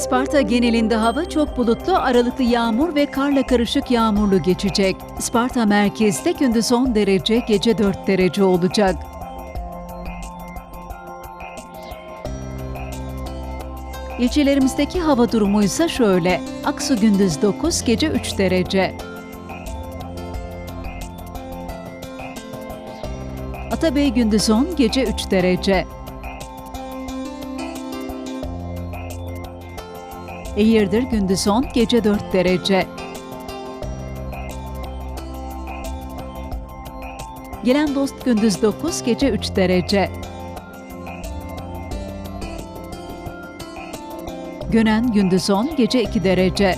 Sparta genelinde hava çok bulutlu, aralıklı yağmur ve karla karışık yağmurlu geçecek. Sparta merkezde gündüz 10 derece, gece 4 derece olacak. İlçelerimizdeki hava durumu ise şöyle. Aksu gündüz 9, gece 3 derece. Atabey gündüz 10, gece 3 derece. Eğirdir gündüz 10, gece 4 derece. Gelen dost gündüz 9, gece 3 derece. Gönen gündüz 10, gece 2 derece.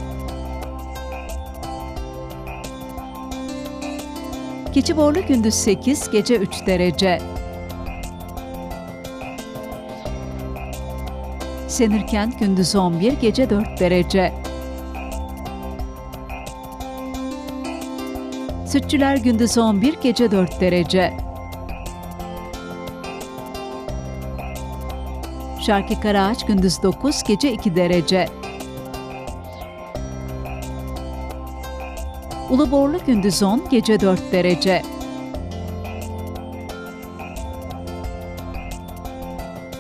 Keçiborlu gündüz 8, gece 3 derece. Senirkent gündüz 11, gece 4 derece. Sütçüler gündüz 11, gece 4 derece. Şarkı Karaağaç gündüz 9, gece 2 derece. Uluborlu gündüz 10, gece 4 derece.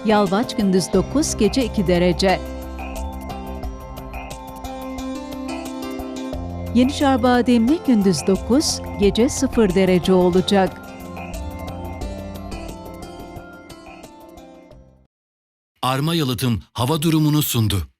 Yalvaç gündüz 9, gece 2 derece. Yenişar Bademli gündüz 9, gece 0 derece olacak. Arma Yalıtım hava durumunu sundu.